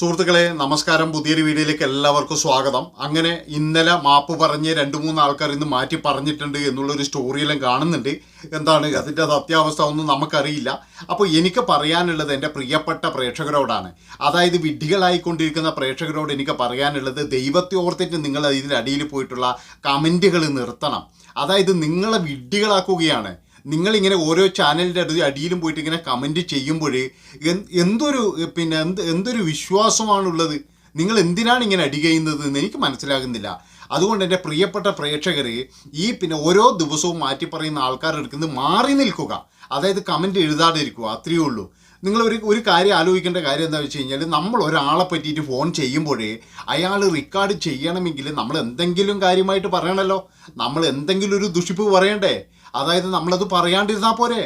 സുഹൃത്തുക്കളെ നമസ്കാരം. പുതിയൊരു വീഡിയോയിലേക്ക് എല്ലാവർക്കും സ്വാഗതം. അങ്ങനെ ഇന്നലെ മാപ്പ് പറഞ്ഞ് രണ്ട് മൂന്ന് ആൾക്കാർ ഇന്ന് മാറ്റി പറഞ്ഞിട്ടുണ്ട് എന്നുള്ളൊരു സ്റ്റോറിയെല്ലാം കാണുന്നുണ്ട്. എന്താണ് അതിന്റെ സത്യാവസ്ഥ ഒന്നും നമുക്കറിയില്ല. അപ്പോൾ എനിക്ക് പറയാനുള്ളത് എന്റെ പ്രിയപ്പെട്ട പ്രേക്ഷകരോടാണ്. അതായത് വിഡ്ഢികളായിക്കൊണ്ടിരിക്കുന്ന പ്രേക്ഷകരോട് എനിക്ക് പറയാനുള്ളത് ദൈവത്തെ ഓർത്തിട്ട് നിങ്ങൾ ഇതിന്റെ അടിയിൽ പോയിട്ടുള്ള കമന്റുകൾ നിർത്തണം. അതായത് നിങ്ങളെ വിഡ്ഢികളാക്കുകയാണ്. നിങ്ങളിങ്ങനെ ഓരോ ചാനലിന്റെ അടുത്ത് അടിയിലും പോയിട്ട് ഇങ്ങനെ കമന്റ് ചെയ്യുമ്പോൾ എന്തൊരു പിന്നെ എന്ത് എന്തൊരു വിശ്വാസമാണുള്ളത്? നിങ്ങൾ എന്തിനാണ് ഇങ്ങനെ അടി ചെയ്യുന്നത് എന്ന് എനിക്ക് മനസ്സിലാകുന്നില്ല. അതുകൊണ്ട് എന്റെ പ്രിയപ്പെട്ട പ്രേക്ഷകർ ഈ പിന്നെ ഓരോ ദിവസവും മാറ്റി പറയുന്ന ആൾക്കാർ എടുക്കുന്നത് മാറി നിൽക്കുക. അതായത് കമന്റ് എഴുതാതിരിക്കുക അത്രയേ ഉള്ളൂ. നിങ്ങൾ ഒരു ഒരു കാര്യം ആലോചിക്കേണ്ട കാര്യം എന്താ വെച്ച് കഴിഞ്ഞാൽ നമ്മൾ ഒരാളെ പറ്റിയിട്ട് ഫോൺ ചെയ്യുമ്പോഴേ അയാൾ റെക്കോർഡ് ചെയ്യണമെങ്കിൽ നമ്മൾ എന്തെങ്കിലും കാര്യമായിട്ട് പറയണമല്ലോ നമ്മൾ എന്തെങ്കിലും ഒരു ദുഷിപ്പ് പറയണ്ടേ? അതായത് നമ്മളത് പറയാണ്ടിരുന്നാൽ പോരെ.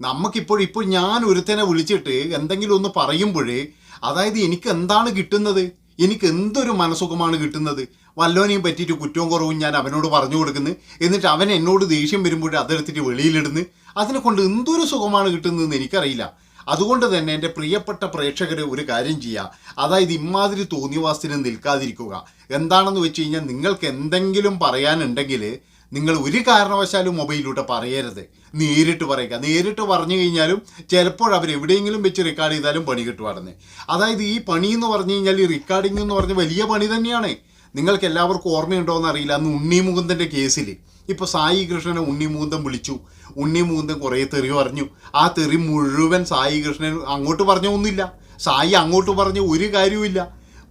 നമുക്കിപ്പോൾ ഇപ്പോൾ ഞാൻ ഒരുത്തനെ വിളിച്ചിട്ട് എന്തെങ്കിലും ഒന്ന് പറയുമ്പോഴേ അതായത് എനിക്ക് എന്താണ് കിട്ടുന്നത്? എനിക്ക് എന്തൊരു മനസുഖമാണ് കിട്ടുന്നത്? വല്ലോനെയും പറ്റിയിട്ട് കുറ്റവും കുറവും ഞാൻ അവനോട് പറഞ്ഞു കൊടുക്കുന്നു. എന്നിട്ട് അവൻ എന്നോട് ദേഷ്യം വരുമ്പോൾ അതെടുത്തിട്ട് വെളിയിലിടുന്നു. അതിനെ കൊണ്ട് എന്തൊരു സുഖമാണ് കിട്ടുന്നതെന്ന് എനിക്കറിയില്ല. അതുകൊണ്ട് തന്നെ എന്റെ പ്രിയപ്പെട്ട പ്രേക്ഷകർ ഒരു കാര്യം ചെയ്യുക അതായത് ഇമാതിരി തോന്നിവാസത്തിന് നിൽക്കാതിരിക്കുക. എന്താണെന്ന് വെച്ച് കഴിഞ്ഞാൽ നിങ്ങൾക്ക് എന്തെങ്കിലും പറയാനുണ്ടെങ്കിൽ നിങ്ങൾ ഒരു കാരണവശാലും മൊബൈലിലൂടെ പറയരുത്. നേരിട്ട് പറയുക. നേരിട്ട് പറഞ്ഞു കഴിഞ്ഞാലും ചിലപ്പോൾ അവർ എവിടെയെങ്കിലും വെച്ച് റെക്കോർഡ് ചെയ്താലും പണി കിട്ടുവാണെന്ന്. അതായത് ഈ പണി എന്ന് പറഞ്ഞു കഴിഞ്ഞാൽ ഈ റെക്കോർഡിംഗ് എന്ന് പറഞ്ഞ വലിയ പണി തന്നെയാണ്. നിങ്ങൾക്ക് എല്ലാവർക്കും ഓർമ്മയുണ്ടോ എന്ന് അറിയില്ല. അന്ന് ഉണ്ണി മുകുന്ദന്റെ കേസിൽ ഇപ്പോൾ സായി കൃഷ്ണനെ ഉണ്ണി മുകുന്ദൻ വിളിച്ചു. ഉണ്ണി മുകുന്ദൻ കുറേ തെറി പറഞ്ഞു. ആ തെറി മുഴുവൻ സായി കൃഷ്ണൻ അങ്ങോട്ട് പറഞ്ഞൊന്നുമില്ല. സായി അങ്ങോട്ട് പറഞ്ഞ ഒരു കാര്യവുമില്ല.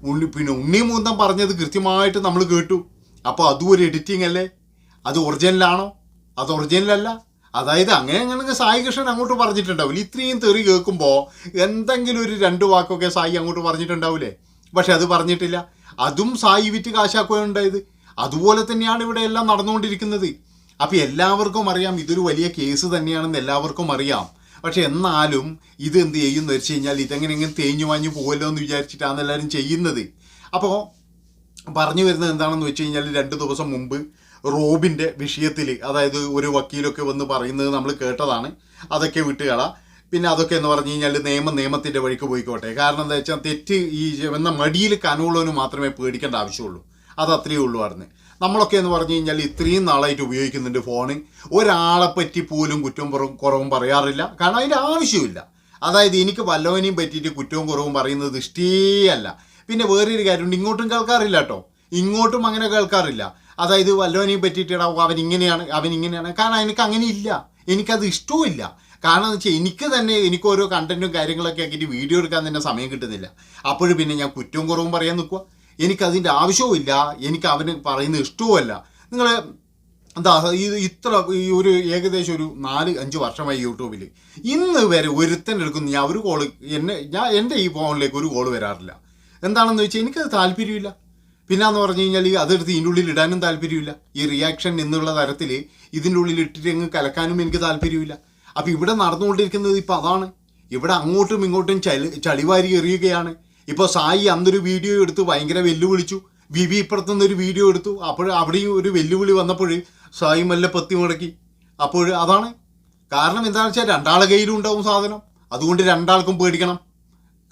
ഉണ്ണി പിന്നെ ഉണ്ണി മുകുന്ദൻ പറഞ്ഞത് കൃത്യമായിട്ട് നമ്മൾ കേട്ടു. അപ്പോൾ അതും ഒരു എഡിറ്റിംഗ് അല്ലേ? അത് ഒറിജിനലാണോ അത് ഒറിജിനലല്ല അതായത് അങ്ങനെ അങ്ങനെ സായി കൃഷ്ണൻ അങ്ങോട്ട് പറഞ്ഞിട്ടുണ്ടാവില്ല. ഇത്രയും തെറി കേൾക്കുമ്പോൾ എന്തെങ്കിലും ഒരു രണ്ട് വാക്കൊക്കെ സായി അങ്ങോട്ട് പറഞ്ഞിട്ടുണ്ടാവില്ലേ പക്ഷെ അത് പറഞ്ഞിട്ടില്ല. അതും സായി വിറ്റ് കാശാക്കുകയുണ്ടായത് അതുപോലെ തന്നെയാണ് ഇവിടെ എല്ലാം നടന്നുകൊണ്ടിരിക്കുന്നത്. അപ്പം എല്ലാവർക്കും അറിയാം ഇതൊരു വലിയ കേസ് തന്നെയാണെന്ന് എല്ലാവർക്കും അറിയാം. പക്ഷെ എന്നാലും ഇത് എന്ത് ചെയ്യുമെന്ന് വെച്ച് കഴിഞ്ഞാൽ ഇതെങ്ങനെ ഇങ്ങനെ തേഞ്ഞു വാഞ്ഞു പോകുമല്ലോ എന്ന് വിചാരിച്ചിട്ടാണ് എല്ലാവരും ചെയ്യുന്നത്. അപ്പോൾ പറഞ്ഞു വരുന്നത് എന്താണെന്ന് വെച്ച് കഴിഞ്ഞാൽ രണ്ട് ദിവസം മുമ്പ് റോബിന്റെ വിഷയത്തിൽ അതായത് ഒരു വക്കീലൊക്കെ വന്ന് പറയുന്നത് നമ്മൾ കേട്ടതാണ്. അതൊക്കെ വിട്ടുകള. പിന്നെ അതൊക്കെ എന്ന് പറഞ്ഞു കഴിഞ്ഞാൽ നിയമം നിയമത്തിന്റെ വഴിക്ക് പോയിക്കോട്ടെ. കാരണം എന്താ വെച്ചാൽ തെറ്റ് ഈ എന്ന മടിയിൽ കനവുള്ളവന് മാത്രമേ പേടിക്കേണ്ട ആവശ്യമുള്ളൂ. അത് അത്രയേ ഉള്ളൂ ആയിരുന്നു നമ്മളൊക്കെ എന്ന് പറഞ്ഞു കഴിഞ്ഞാൽ ഇത്രയും നാളായിട്ട് ഉപയോഗിക്കുന്നുണ്ട് ഫോണ്. ഒരാളെ പറ്റി പോലും കുറ്റവും കുറവും പറയാറില്ല. കാരണം അതിന്റെ ആവശ്യമില്ല. അതായത് എനിക്ക് വല്ലവനെയും പറ്റിയിട്ട് കുറ്റവും കുറവും പറയുന്നത് ഇഷ്ടേയല്ല പിന്നെ വേറൊരു കാര്യമുണ്ട്. ഇങ്ങോട്ടും കേൾക്കാറില്ല കേട്ടോ ഇങ്ങോട്ടും അങ്ങനെ കേൾക്കാറില്ല. അതായത് വല്ലവനെയും പറ്റിയിട്ടാ അവൻ ഇങ്ങനെയാണ് അവൻ ഇങ്ങനെയാണ് കാരണം എനിക്ക് അങ്ങനെ ഇല്ല എനിക്കത് ഇഷ്ടവുമില്ല. കാരണം എന്ന് വെച്ചാൽ എനിക്ക് തന്നെ എനിക്ക് ഓരോ കണ്ടന്റും കാര്യങ്ങളൊക്കെ ആക്കിയിട്ട് വീഡിയോ എടുക്കാൻ തന്നെ സമയം കിട്ടുന്നില്ല. അപ്പോഴും പിന്നെ ഞാൻ കുറ്റവും കുറവും പറയാൻ നിൽക്കുക എനിക്കതിന്റെ ആവശ്യവുമില്ല. എനിക്ക് അവന് പറയുന്ന ഇഷ്ടവുമല്ല. നിങ്ങൾ എന്താ ഇത് ഇത്ര ഈ ഒരു ഏകദേശം ഒരു നാല് അഞ്ച് വർഷമായി യൂട്യൂബിൽ ഇന്ന് വരെ ഒരുത്തൻ എടുക്കുന്ന ഞാൻ ഒരു കോൾ എന്നെ ഞാൻ എന്റെ ഈ ഫോണിലേക്ക് ഒരു കോൾ വരാറില്ല. എന്താണെന്ന് വെച്ചാൽ എനിക്കത് താല്പര്യമില്ല പിന്നെ എന്ന് പറഞ്ഞു കഴിഞ്ഞാൽ അതെടുത്ത് ഇതിന്റെ ഉള്ളിൽ ഇടാനും താല്പര്യമില്ല. ഈ റിയാക്ഷൻ എന്നുള്ള തരത്തിൽ ഇതിന്റെ ഉള്ളിൽ ഇട്ടിട്ട് അങ്ങ് കലക്കാനും എനിക്ക് താല്പര്യമില്ല. അപ്പോൾ ഇവിടെ നടന്നുകൊണ്ടിരിക്കുന്നത് ഇപ്പോൾ അതാണ്. ഇവിടെ അങ്ങോട്ടും ഇങ്ങോട്ടും ചളി ചളിവാരി എറിയുകയാണ്. ഇപ്പോൾ സായി അന്നൊരു വീഡിയോ എടുത്ത് ഭയങ്കര വെല്ലുവിളിച്ചു. വിവി ഇപ്പുറത്തുനിന്ന് ഒരു വീഡിയോ എടുത്തു. അപ്പോൾ അവിടെയും ഒരു വെല്ലുവിളി വന്നപ്പോൾ സായി മല്ല പത്തി മുടക്കി. അപ്പോൾ അതാണ്. കാരണം എന്താണെന്ന് വെച്ചാൽ രണ്ടാളെ കയ്യിലും ഉണ്ടാവും സാധനം. അതുകൊണ്ട് രണ്ടാൾക്കും പേടിക്കണം.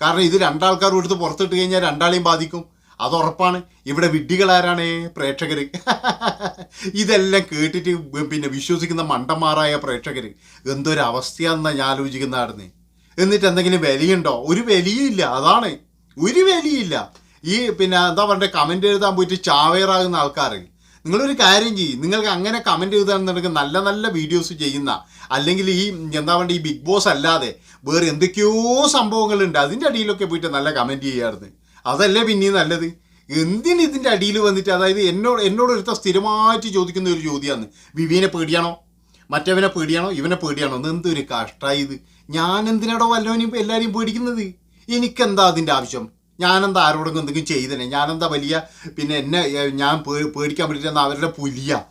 കാരണം ഇത് രണ്ടാൾക്കാരും എടുത്ത് പുറത്തിട്ട് കഴിഞ്ഞാൽ രണ്ടാളെയും ബാധിക്കും. അത് ഉറപ്പാണ് ഇവിടെ വിഡ്ഢികളാരാണ് പ്രേക്ഷകർ ഇതെല്ലാം കേട്ടിട്ട് പിന്നെ വിശ്വസിക്കുന്ന മണ്ടന്മാരായ പ്രേക്ഷകർ എന്തൊരവസ്ഥയാണെന്നാണ് ഞാൻ ആലോചിക്കുന്നതായിരുന്നു എന്നിട്ട് എന്തെങ്കിലും വിലയുണ്ടോ? ഒരു വിലയില്ല അതാണ്. ഒരു വിലയില്ല ഈ പിന്നെ എന്താ പറയുക കമന്റ് എഴുതാൻ പോയിട്ട് ചാവേറാകുന്ന ആൾക്കാർ നിങ്ങളൊരു കാര്യം ചെയ്യും. നിങ്ങൾക്ക് അങ്ങനെ കമന്റ് എഴുതാന്നുണ്ടെങ്കിൽ നല്ല നല്ല വീഡിയോസ് ചെയ്യുന്ന അല്ലെങ്കിൽ ഈ എന്താ പറയുക ഈ ബിഗ് ബോസ് അല്ലാതെ വേറെ എന്തൊക്കെയോ സംഭവങ്ങളുണ്ട്. അതിന്റെ അടിയിലൊക്കെ പോയിട്ട് നല്ല കമന്റ് ചെയ്യാറുണ്ട് അതല്ലേ പിന്നെയും നല്ലത്? എന്തിന് ഇതിന്റെ അടിയിൽ വന്നിട്ട് അതായത് എന്നോട് എന്നോട് ഒരുത്ത സ്ഥിരമായിട്ട് ചോദിക്കുന്ന ഒരു ചോദ്യമാണ്. വിവിനെ പേടിയാണോ? മറ്റവനെ പേടിയാണോ? ഇവനെ പേടിയാണോ? എന്ന് എന്തൊരു കഷ്ടമായി ഇത്. ഞാൻ എന്തിനാടോ വല്ലവനെയും എല്ലാവരെയും പേടിക്കുന്നത്? എനിക്കെന്താ അതിന്റെ ആവശ്യം? ഞാനെന്താ ആരോടെങ്കിലും എന്തെങ്കിലും ചെയ്തനെ? ഞാനെന്താ വലിയ പിന്നെ എന്നെ ഞാൻ പേടിക്കാൻ പറ്റില്ലെന്ന് അവരുടെ പുലിയ?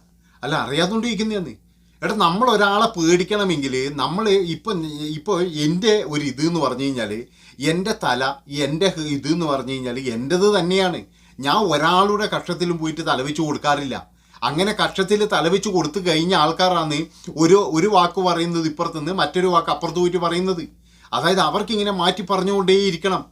അല്ല അറിയാത്തോണ്ട് ഇരിക്കുന്നതെന്ന് എടാ നമ്മൾ ഒരാളെ പേടിക്കണമെങ്കിൽ നമ്മൾ ഇപ്പം ഇപ്പോൾ എന്റെ ഒരു ഇത് എന്ന് പറഞ്ഞു കഴിഞ്ഞാൽ എന്റെ തല എന്റെ ഇത് എന്ന് പറഞ്ഞു കഴിഞ്ഞാൽ എന്റെത് തന്നെയാണ്. ഞാൻ ഒരാളുടെ കക്ഷത്തിലും പോയിട്ട് തലവെച്ച് കൊടുക്കാറില്ല. അങ്ങനെ കക്ഷത്തിൽ തലവെച്ച് കൊടുത്തു കഴിഞ്ഞ ആൾക്കാരാണ് ഒരു ഒരു വാക്ക് പറയുന്നത് ഇപ്പുറത്തുനിന്ന് മറ്റൊരു വാക്ക് അപ്പുറത്ത് പോയിട്ട് പറയുന്നത്. അതായത് അവർക്കിങ്ങനെ മാറ്റി പറഞ്ഞുകൊണ്ടേയിരിക്കണം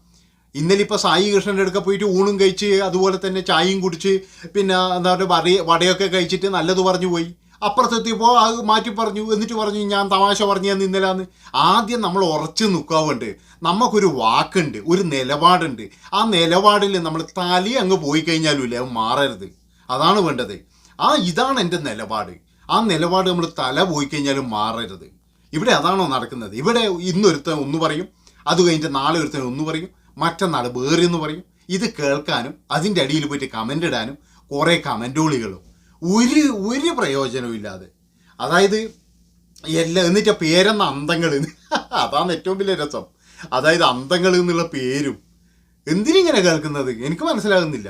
ഇന്നലെ ഇപ്പോൾ സായി കൃഷ്ണന്റെ അടുക്ക പോയിട്ട് ഊണും കഴിച്ച് അതുപോലെ തന്നെ ചായയും കുടിച്ച് പിന്നെ എന്താ പറയുക വടയൊക്കെ കഴിച്ചിട്ട് നല്ലത് പറഞ്ഞു പോയി. അപ്പുറത്തെത്തിയപ്പോൾ അത് മാറ്റി പറഞ്ഞു എന്നിട്ട് പറഞ്ഞു ഞാൻ തമാശ പറഞ്ഞു ഞാൻ ഇന്നലാന്ന് ആദ്യം നമ്മൾ ഉറച്ചു നിൽക്കാവുണ്ട് നമുക്കൊരു വാക്കുണ്ട് ഒരു നിലപാടുണ്ട്. ആ നിലപാടിൽ നമ്മൾ തലി അങ്ങ് പോയി കഴിഞ്ഞാലും ഇല്ലേ മാറരുത്. അതാണ് വേണ്ടത്. ആ ഇതാണ് എന്റെ നിലപാട്. ആ നിലപാട് നമ്മൾ തല പോയി കഴിഞ്ഞാലും മാറരുത്. ഇവിടെ അതാണോ നടക്കുന്നത്. ഇവിടെ ഇന്നൊരുത്തൻ ഒന്ന് പറയും അത് കഴിഞ്ഞിട്ട് നാളെ ഒരുത്തൻ ഒന്ന് പറയും മറ്റന്നാൾ വേറെ എന്ന് പറയും. ഇത് കേൾക്കാനും അതിന്റെ അടിയിൽ പോയിട്ട് കമന്റ് ഇടാനും കുറേ കമന്റോളികളും ഒരു ഒരു പ്രയോജനവും ഇല്ലാതെ. അതായത് എല്ലാ എന്നിട്ട് പേരെന്ന അന്തങ്ങൾ അതാണ് ഏറ്റവും വലിയ രസം. അതായത് അന്തങ്ങൾ എന്നുള്ള പേരും. എന്തിനിങ്ങനെ കേൾക്കുന്നത്? എനിക്ക് മനസ്സിലാകുന്നില്ല.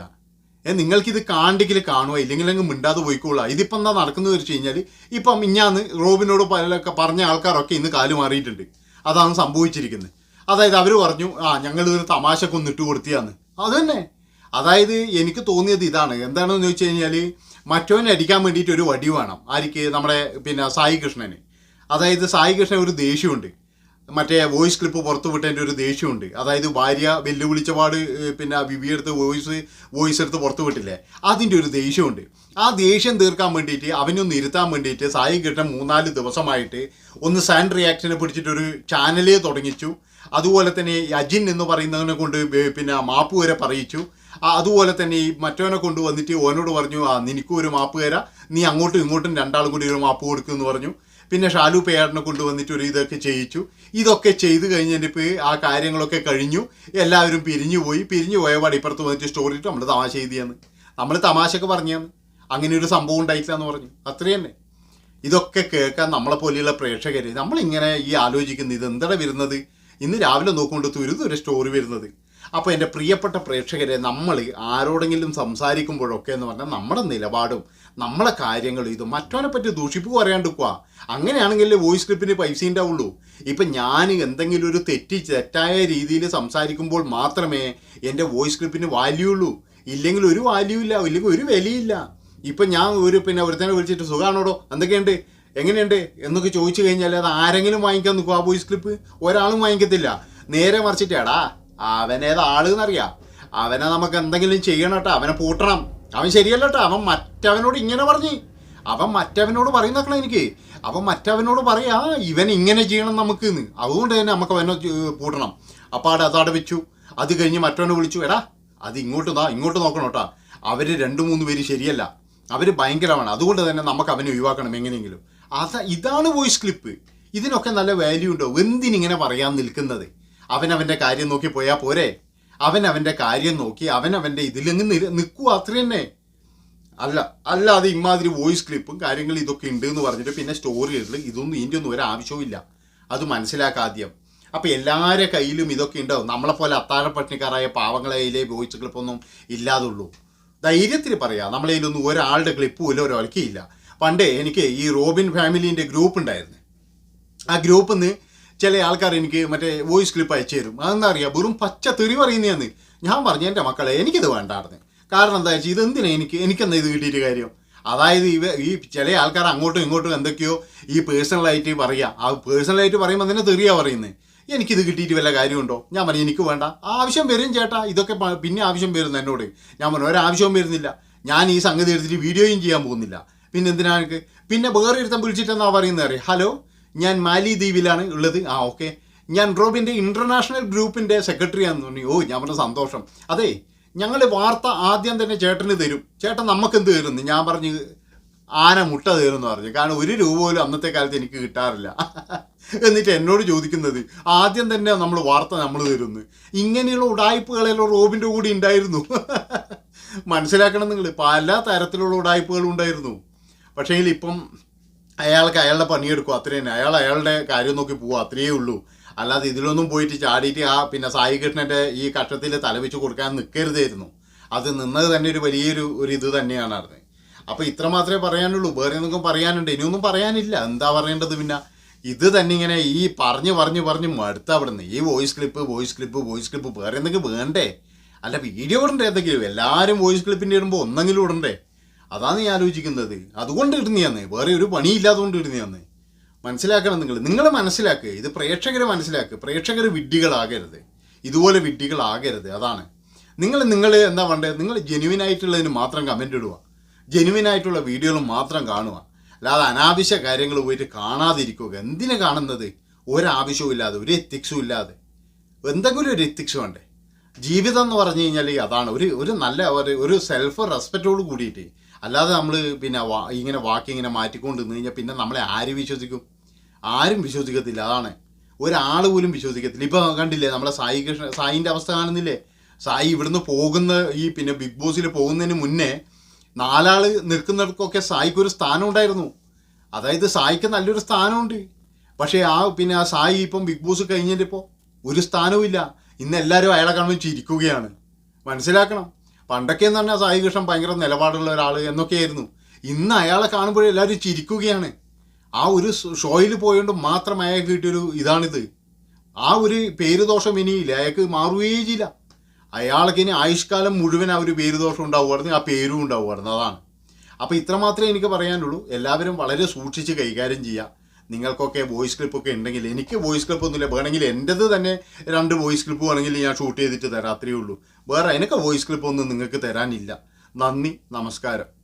ഏ നിങ്ങൾക്കിത് കാണ്ടെങ്കിൽ കാണുക ഇല്ലെങ്കിൽ അങ്ങ് മിണ്ടാതെ പോയിക്കോളാം. ഇതിപ്പം എന്താ നടക്കുന്നത് വെച്ച് കഴിഞ്ഞാൽ ഇപ്പം ഇഞ്ഞാന്ന് റോബിനോട് പലൊക്കെ പറഞ്ഞ ആൾക്കാരൊക്കെ ഇന്ന് കാലു മാറിയിട്ടുണ്ട്. അതാണ് സംഭവിച്ചിരിക്കുന്നത്. അതായത് അവർ പറഞ്ഞു ആ ഞങ്ങൾ ഒരു തമാശക്കൊന്നിട്ട് കൊടുത്തിയാന്ന്. അത് തന്നെ. അതായത് എനിക്ക് തോന്നിയത് ഇതാണ്. എന്താണെന്ന് ചോദിച്ചു കഴിഞ്ഞാൽ മറ്റവനെ അടിക്കാൻ വേണ്ടിയിട്ട് ഒരു വടി വേണം. ആർക്ക് നമ്മുടെ പിന്നെ സായി കൃഷ്ണന്. അതായത് സായി കൃഷ്ണൻ ഒരു ദേഷ്യമുണ്ട്. മറ്റേ വോയിസ് ക്ലിപ്പ് പുറത്തു വിട്ടതിന്റെ ഒരു ദേഷ്യമുണ്ട്. അതായത് ഭാര്യ വെല്ലുവിളിച്ച പാട് പിന്നെ പിന്നെ വിവിയെടുത്ത് വോയിസ് വോയിസ് എടുത്ത് പുറത്തു വിട്ടില്ലേ? അതിന്റെ ഒരു ദേഷ്യമുണ്ട്. ആ ദേഷ്യം തീർക്കാൻ വേണ്ടിയിട്ട് അവനൊന്ന് ഇരുത്താൻ വേണ്ടിയിട്ട് സായി കൃഷ്ണൻ മൂന്നാൽ ദിവസമായിട്ട് ഒന്ന് സാൻഡ് റിയാക്ഷനെ പിടിച്ചിട്ടൊരു ചാനലേ തുടങ്ങിച്ചു. അതുപോലെ തന്നെ അജിൻ എന്ന് പറയുന്നവനെ കൊണ്ട് പിന്നെ മാപ്പ് വരെ പറയിച്ചു. അതുപോലെ തന്നെ ഈ മറ്റവനെ കൊണ്ടുവന്നിട്ട് ഓനോട് പറഞ്ഞു ആ നിനക്കും ഒരു മാപ്പ് തരാം. നീ അങ്ങോട്ടും ഇങ്ങോട്ടും രണ്ടാളും കൂടി ഒരു മാപ്പ് കൊടുക്കുമെന്ന് പറഞ്ഞു. പിന്നെ ഷാലു പേരനെ കൊണ്ടുവന്നിട്ട് ഒരു ഇതൊക്കെ ചെയ്യിച്ചു. ഇതൊക്കെ ചെയ്ത് കഴിഞ്ഞിട്ട് ആ കാര്യങ്ങളൊക്കെ കഴിഞ്ഞു. എല്ലാവരും പിരിഞ്ഞു പോയി. പിരിഞ്ഞു പോയപാട് ഇപ്പുറത്ത് വന്നിട്ട് സ്റ്റോറി ഇട്ട്. നമ്മൾ തമാശ ചെയ്തിയാന്ന് നമ്മൾ തമാശയൊക്കെ പറഞ്ഞാന്ന് അങ്ങനെ ഒരു സംഭവം ഉണ്ടായിട്ടില്ല എന്ന് പറഞ്ഞു. അത്രയും തന്നെ. ഇതൊക്കെ കേൾക്കാൻ നമ്മളെ പോലെയുള്ള പ്രേക്ഷകർ നമ്മളിങ്ങനെ ഈ ആലോചിക്കുന്നത് ഇത് എന്താണ് വരുന്നത്? ഇന്ന് രാവിലെ നോക്കുകൊണ്ട് തുരുതൊരു സ്റ്റോറി വരുന്നത്. അപ്പോൾ എന്റെ പ്രിയപ്പെട്ട പ്രേക്ഷകരെ നമ്മൾ ആരോടെങ്കിലും സംസാരിക്കുമ്പോഴൊക്കെ എന്ന് പറഞ്ഞാൽ നമ്മുടെ നിലപാടും നമ്മളെ കാര്യങ്ങളും ഇത് മറ്റവനെ പറ്റി ദൂഷിപ്പ് പറയാണ്ടിക്കുക അങ്ങനെയാണെങ്കിൽ വോയിസ് ക്ലിപ്പിന് പൈസ ഉണ്ടാവുള്ളൂ. ഇപ്പം ഞാൻ എന്തെങ്കിലും ഒരു തെറ്റി തെറ്റായ രീതിയിൽ സംസാരിക്കുമ്പോൾ മാത്രമേ എന്റെ വോയിസ് ക്ലിപ്പിന് വാല്യൂ ഉള്ളൂ. ഇല്ലെങ്കിൽ ഒരു വാല്യൂ ഇല്ല ഇല്ലെങ്കിൽ ഒരു വിലയില്ല. ഇപ്പം ഞാൻ ഒരു പിന്നെ ഒരുത്തനെ വിളിച്ചിട്ട് സുഖമാണോടോ എന്തൊക്കെയുണ്ട്? എങ്ങനെയുണ്ട്? എന്നൊക്കെ ചോദിച്ചു കഴിഞ്ഞാൽ അത് ആരെങ്കിലും വാങ്ങിക്കാൻ നിൽക്കും ആ വോയിസ് ക്ലിപ്പ്. ഒരാളും വാങ്ങിക്കത്തില്ല. നേരെ മറിച്ചിട്ട് എടാ അവനേത് ആളെന്നറിയാം അവനെ നമുക്ക് എന്തെങ്കിലും ചെയ്യണം കേട്ടോ അവനെ പൂട്ടണം. അവൻ ശരിയല്ല കേട്ടോ അവൻ മറ്റവനോട് ഇങ്ങനെ പറഞ്ഞു. അവൻ മറ്റവനോട് പറയുന്നേക്കണം എനിക്ക്. അവൻ മറ്റവനോട് പറയാ ഇവൻ ഇങ്ങനെ ചെയ്യണം നമുക്ക് എന്ന് അതുകൊണ്ട് തന്നെ നമുക്ക് അവനെ പൂട്ടണം. അപ്പോൾ അവിടെ അതവിടെ വെച്ചു. അത് കഴിഞ്ഞ് മറ്റവനെ വിളിച്ചു എടാ അത് ഇങ്ങോട്ട് നാ ഇങ്ങോട്ട് നോക്കണം കേട്ടോ അവർ രണ്ട് മൂന്ന് പേര് ശരിയല്ല. അവർ ഭയങ്കരമാണ്. അതുകൊണ്ട് തന്നെ നമുക്ക് അവനെ ഒഴിവാക്കണം എങ്ങനെയെങ്കിലും. അത് ഇതാണ് വോയിസ് ക്ലിപ്പ്. ഇതിനൊക്കെ നല്ല വാല്യൂ ഉണ്ടോ? എന്തിനിങ്ങനെ പറയാൻ നിൽക്കുന്നത്? അവൻ അവന്റെ കാര്യം നോക്കി പോയാൽ പോരെ? അവൻ അവന്റെ കാര്യം നോക്കി അവൻ അവന്റെ ഇതിലങ്ങ് നിൽക്കുക അത്ര തന്നെ. അല്ല അല്ലാതെ ഇമാതിരി വോയിസ് ക്ലിപ്പും കാര്യങ്ങളും ഇതൊക്കെ ഉണ്ട് എന്ന് പറഞ്ഞിട്ട് പിന്നെ സ്റ്റോറികളിൽ ഇതൊന്നും ഇതിന്റെ ഒന്നും ഒരു ആവശ്യവുമില്ല അത് മനസ്സിലാക്കാദ്യം അപ്പോൾ എല്ലാവരുടെ കയ്യിലും ഇതൊക്കെ ഉണ്ടാവും. നമ്മളെപ്പോലെ അത്താഴപ്പട്ടിണിക്കാരായ പാവങ്ങളെ കയ്യിലെ വോയിസ് ക്ലിപ്പൊന്നും ഇല്ലാതുള്ളൂ. ധൈര്യത്തിൽ പറയാം നമ്മളെ കയ്യിലൊന്നും ഒരാളുടെ ക്ലിപ്പും ഇല്ല. ഒരൊലക്കിയില്ല പണ്ടേ എനിക്ക് ഈ റോബിൻ ഫാമിലീന്റെ ഗ്രൂപ്പ് ഉണ്ടായിരുന്നു. ആ ഗ്രൂപ്പിൽ നിന്ന് ചില ആൾക്കാർ എനിക്ക് മറ്റേ വോയിസ് ക്ലിപ്പ് അയച്ചു തരും. അതെന്താ അറിയാം? വെറും പച്ച തെറി പറയുന്നതെന്ന് ഞാൻ പറഞ്ഞു എന്റെ മക്കളെ എനിക്കിത് വേണ്ടായിരുന്നു. കാരണം എന്താ വെച്ചാൽ ഇത് എന്തിനാ എനിക്ക്? എനിക്കെന്താ ഇത് കിട്ടിയിട്ട് കാര്യം? അതായത് ഇവ ഈ ചില ആൾക്കാർ അങ്ങോട്ടും ഇങ്ങോട്ടും എന്തൊക്കെയോ ഈ പേഴ്സണലായിട്ട് പറയാം. ആ പേഴ്സണലായിട്ട് പറയുമ്പോൾ തന്നെ തെറിയാ പറയുന്നത് എനിക്കിത് കിട്ടിയിട്ട് വല്ല കാര്യമുണ്ടോ? ഞാൻ പറഞ്ഞു എനിക്ക് വേണ്ട. ആവശ്യം വരും ചേട്ടാ. ഇതൊക്കെ പിന്നെ ആവശ്യം വരുന്നു എന്നോട്. ഞാൻ പറഞ്ഞു ഒരാവശ്യവും വരുന്നില്ല. ഞാൻ ഈ സംഗതി എടുത്തിട്ട് വീഡിയോയും ചെയ്യാൻ പോകുന്നില്ല. പിന്നെ എന്തിനാ എനിക്ക്? പിന്നെ വേറെ ഒരുത്തം വിളിച്ചിട്ടെന്നാ പറയുന്നത് അറിയാം? ഹലോ ഞാൻ മാലി ദ്വീപിലാണ് ഉള്ളത്. ആ ഓക്കെ ഞാൻ റോബിന്റെ ഇന്റർനാഷണൽ ഗ്രൂപ്പിന്റെ സെക്രട്ടറി ആണെന്ന് പറഞ്ഞു. ഓ ഞാൻ പറഞ്ഞ സന്തോഷം. അതെ ഞങ്ങൾ വാർത്ത ആദ്യം തന്നെ ചേട്ടന് തരും. ചേട്ടൻ നമുക്കെന്ത് തരുന്നു ഞാൻ പറഞ്ഞു ആന മുട്ട തരുമെന്ന് പറഞ്ഞു. കാരണം ഒരു രൂപ പോലും അന്നത്തെ കാലത്ത് എനിക്ക് കിട്ടാറില്ല. എന്നിട്ട് എന്നോട് ചോദിക്കുന്നത് ആദ്യം തന്നെ നമ്മൾ വാർത്ത നമ്മൾ തരുന്നു ഇങ്ങനെയുള്ള ഉടായ്പകളെല്ലാം റോബിന്റെ കൂടി ഉണ്ടായിരുന്നു. മനസ്സിലാക്കണം നിങ്ങൾ പല തരത്തിലുള്ള ഉടായ്പകളും ഉണ്ടായിരുന്നു. പക്ഷേ ഇപ്പം അയാൾക്ക് അയാളുടെ പണിയെടുക്കും അത്രേ തന്നെ. അയാൾ അയാളുടെ കാര്യം നോക്കി പോവുക അത്രയേ ഉള്ളൂ. അല്ലാതെ ഇതിലൊന്നും പോയിട്ട് ചാടിയിട്ട് ആ പിന്നെ സായി കൃഷ്ണന്റെ ഈ കഷ്ടത്തിൽ തലവെച്ച് കൊടുക്കാൻ നിൽക്കരുതായിരുന്നു അത് നിന്നത് തന്നെ ഒരു വലിയൊരു ഒരു ഇത് തന്നെയാണ് അറിഞ്ഞത് അപ്പോൾ ഇത്ര മാത്രമേ പറയാനുള്ളൂ. വേറെ എന്തെങ്കിലും പറയാനുണ്ട്. ഇനിയൊന്നും പറയാനില്ല. എന്താ പറയേണ്ടത് പിന്നെ? ഇത് തന്നെ ഇങ്ങനെ ഈ പറഞ്ഞ് പറഞ്ഞ് പറഞ്ഞ് മടുത്ത അവിടുന്ന്. ഈ voice clip voice clip voice clip വേറെ എന്തെങ്കിലും വേണ്ടേ? അല്ല വീഡിയോ ഇടണ്ടേ എന്തെങ്കിലും? എല്ലാവരും വോയിസ് ക്ലിപ്പിന്റെ ഇടുമ്പോൾ ഒന്നെങ്കിലും ഇടണ്ടേ? അതാണ് ഞാൻ ആലോചിക്കുന്നത്. അതുകൊണ്ട് ഇടുന്നതാണ് വേറെ ഒരു പണിയില്ലാതുകൊണ്ട് ഇടുന്നതാണ് മനസ്സിലാക്കണം നിങ്ങൾ. നിങ്ങൾ മനസ്സിലാക്കുക. ഇത് പ്രേക്ഷകരെ മനസ്സിലാക്കുക. പ്രേക്ഷകർ വിഡ്ഢികളാകരുത്. ഇതുപോലെ വിഡ്ഢികളാകരുത്. അതാണ്. നിങ്ങൾ നിങ്ങൾ എന്താ വേണ്ടത് നിങ്ങൾ ജെനുവിൻ ആയിട്ടുള്ളതിന് മാത്രം കമന്റ് ഇടുക. ജെനുവിൻ ആയിട്ടുള്ള വീഡിയോകൾ മാത്രം കാണുക. അല്ലാതെ അനാവശ്യ കാര്യങ്ങൾ പോയിട്ട് കാണാതിരിക്കുക. എന്തിനു കാണുന്നത്? ഒരാവശ്യവും ഇല്ലാതെ ഒരു എത്തിക്സും ഇല്ലാതെ. എന്തെങ്കിലും ഒരു എത്തിക്സ് വേണ്ടേ? ജീവിതം എന്ന് പറഞ്ഞു കഴിഞ്ഞാൽ അതാണ്. ഒരു ഒരു നല്ല ഒരു സെൽഫ് റെസ്പെക്റ്റോട് കൂടിയിട്ട് അല്ലാതെ നമ്മൾ പിന്നെ ഇങ്ങനെ വാക്ക് ഇങ്ങനെ മാറ്റിക്കൊണ്ട് നിന്ന് കഴിഞ്ഞാൽ പിന്നെ നമ്മളെ ആര് വിശ്വസിക്കും? ആരും വിശ്വസിക്കത്തില്ല അതാണ്. ഒരാൾ പോലും വിശ്വസിക്കത്തില്ല. ഇപ്പോൾ കണ്ടില്ലേ നമ്മളെ സായി കൃഷ്ണ സായിന്റെ അവസ്ഥ കാണുന്നില്ലേ? സായി ഇവിടുന്ന് പോകുന്ന ഈ പിന്നെ ബിഗ് ബോസിൽ പോകുന്നതിന് മുന്നേ നാലാൾ നിൽക്കുന്നവർക്കൊക്കെ സായിക്ക് ഒരു സ്ഥാനം ഉണ്ടായിരുന്നു. അതായത് സായിക്ക് നല്ലൊരു സ്ഥാനമുണ്ട്. പക്ഷേ ആ പിന്നെ ആ സായി ഇപ്പം ബിഗ് ബോസ് കഴിഞ്ഞിട്ടിപ്പോൾ ഒരു സ്ഥാനവും ഇല്ല. ഇന്ന് എല്ലാവരും അയാളെ കാണുമ്പോൾ ചിരിക്കുകയാണ്. മനസ്സിലാക്കണം? പണ്ടൊക്കെ എന്ന് പറഞ്ഞാൽ സായി കൃഷ്ണൻ ഭയങ്കര നിലപാടുള്ള ഒരാൾ എന്നൊക്കെയായിരുന്നു. ഇന്ന് അയാളെ കാണുമ്പോഴേ എല്ലാവരും ചിരിക്കുകയാണ്. ആ ഒരു ഷോയിൽ പോയോണ്ട് മാത്രം അയാൾക്ക് കിട്ടിയൊരു ഇതാണിത്. ആ ഒരു പേരുദോഷം ഇനിയില്ല അയാൾക്ക് മാറുകയേ ചെയ്യില്ല. അയാൾക്ക് ഇനി ആയുഷ്കാലം മുഴുവൻ ആ ഒരു പേരുദോഷം ഉണ്ടാവുമായിരുന്നു ആ പേരും ഉണ്ടാവുമായിരുന്നു അതാണ്. അപ്പോൾ ഇത്രമാത്രമേ എനിക്ക് പറയാനുള്ളൂ. എല്ലാവരും വളരെ സൂക്ഷിച്ച് കൈകാര്യം ചെയ്യുക. നിങ്ങൾക്കൊക്കെ വോയിസ് ക്ലിപ്പൊക്കെ ഉണ്ടെങ്കിൽ എനിക്ക് വോയിസ് ക്ലിപ്പ് ഒന്നുമില്ല. വേണമെങ്കിൽ എന്റെത് തന്നെ രണ്ട് വോയിസ് ക്ലിപ്പ് വേണമെങ്കിൽ ഞാൻ ഷൂട്ട് ചെയ്തിട്ട് തരാം. അത്രയേ ഉള്ളൂ. വേറെ എനിക്ക് വോയിസ് ക്ലിപ്പ് ഒന്നും നിങ്ങൾക്ക് തരാനില്ല. നന്ദി നമസ്കാരം.